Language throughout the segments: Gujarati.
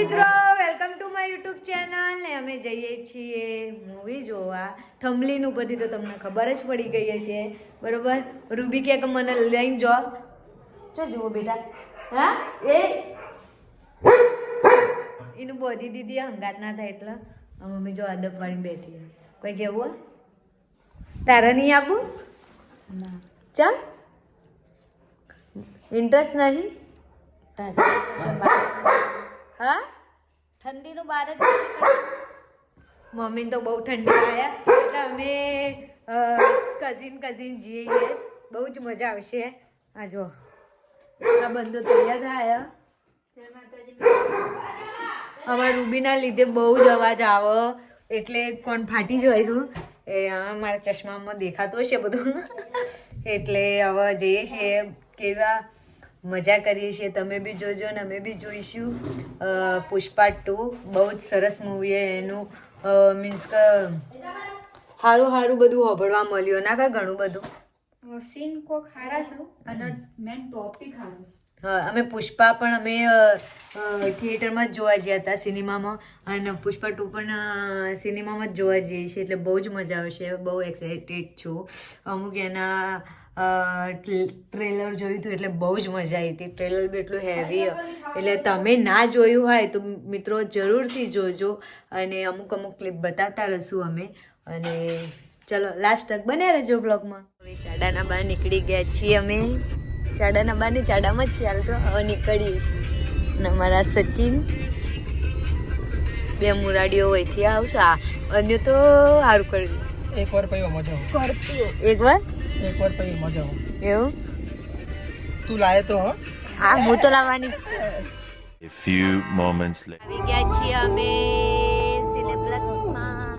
મિત્રો welcome to my YouTube channel ને અમે જઈએ છીએ મૂવી જોવા. થંભલીનું ઉપરથી તો તમને ખબર જ પડી ગઈ હશે. બરોબર? રૂબી કે મને લઈને જો. ચો જુઓ બેટા. હા? એ. એનું બોધી દીદી હંગાત ના થાય એટલે મમ્મી જો આદબ વાળી બેઠી કોઈ કેવું? તારે નહીં આપું ચમ? ઇન્ટરેસ્ટ નહીં? હા? ઠંડીનું બહાર જ મમ્મીને તો બહુ ઠંડી આવ્યા એટલે અમે કઝિન કઝિન જઈએ બહુ જ મજા આવશે. આ જો. આ બંધો તૈયાર થયા. અમારા રૂબીના લીધે બહુ જ અવાજ આવો. એટલે કોણ ફાટી જ એ હા મારા ચશ્મામાં દેખાતું હશે બધું. એટલે હવે જઈએ છીએ. કેવા મજા કરીએ છીએ. તમે બી જોજો ને અમે બી જોઈશું. પુષ્પા ટુ બહુ જ સરસ મૂવી એનું. મીન્સ કે સારું સારું બધું હોભળવા મળ્યું. ના કાંઈ ઘણું બધું. સીન કોક સારા છે અને મેન ટોપિક સારું. હા અમે પુષ્પા પણ અમે થિયેટરમાં જ જોવા ગયા હતા સિનેમામાં. અને પુષ્પા ટુ પણ સિનેમામાં જ જોવા જઈએ છીએ. એટલે બહુ જ મજા આવશે બહુ એક્સાઇટેડ છું. અમુક એના ટ્રેલર જોયું હતું એટલે બહુ જ મજા આવી હતી. ટ્રેલર બી એટલું હેવી એટલે તમે ના જોયું હોય તો મિત્રો જરૂરથી જોજો અને અમુક અમુક ક્લિપ બતાવતા રહીશું અમે. અને ચલો લાસ્ટ તક બન્યા રહેજો બ્લોગમાં હવે ચાડાના બહાર નીકળી ગયા છીએ અમે. ચાડાના બહાર ને ચાડામાં જ ચાલ તો હવે નીકળીએ છીએ. અને અમારા સચિન બે મુરાડીઓ વહીથી આવશે. અન્ય તો સારું કર્યું એક વાર પૈયો મજા સ્કોર્પિયો. એક વાર એક વાર પૈયો મજા. એવું? તું લાવે તો હો. હા હું તો લાવવાની A few moments later. આવી ગયા છીએ અમે સિનેપ્લેક્સમાં.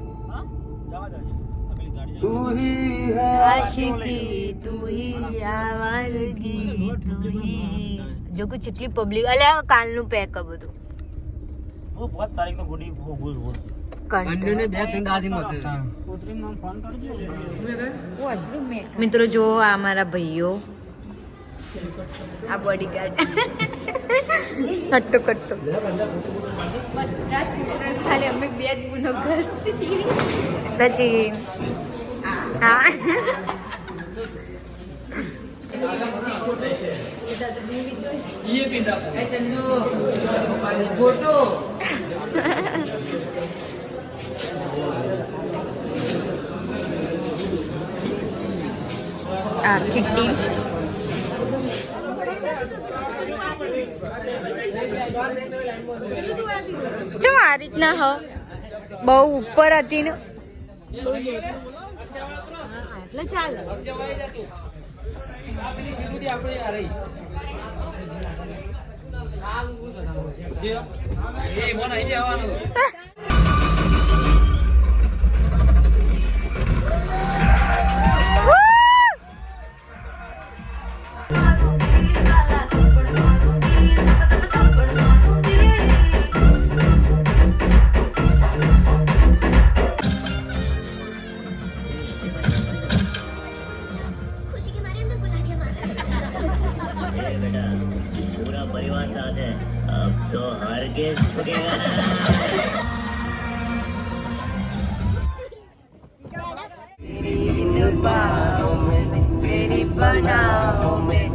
જો કે જેટલી પબ્લિક અલ્યા કાલનું પેક બધું. અન્યને બે ત્રણ ગાડી મતે મિત્રો જો આ મારા ભાઈઓ. આ બોડીગાર્ડ કટ્ટો કટ્ટો બધા છોકરા ખાલી અમે બે જ ગુનો पिंडा છીએ चंदू હા આ કિટ્ટી જો આ રીતના હ. બહુ ઉપર હતી ને. એટલે ચાલે. એ આવવાનું. पूरा परिवार साथ है। अब तो हर के छुटेगा। ना मेरी बनाओ में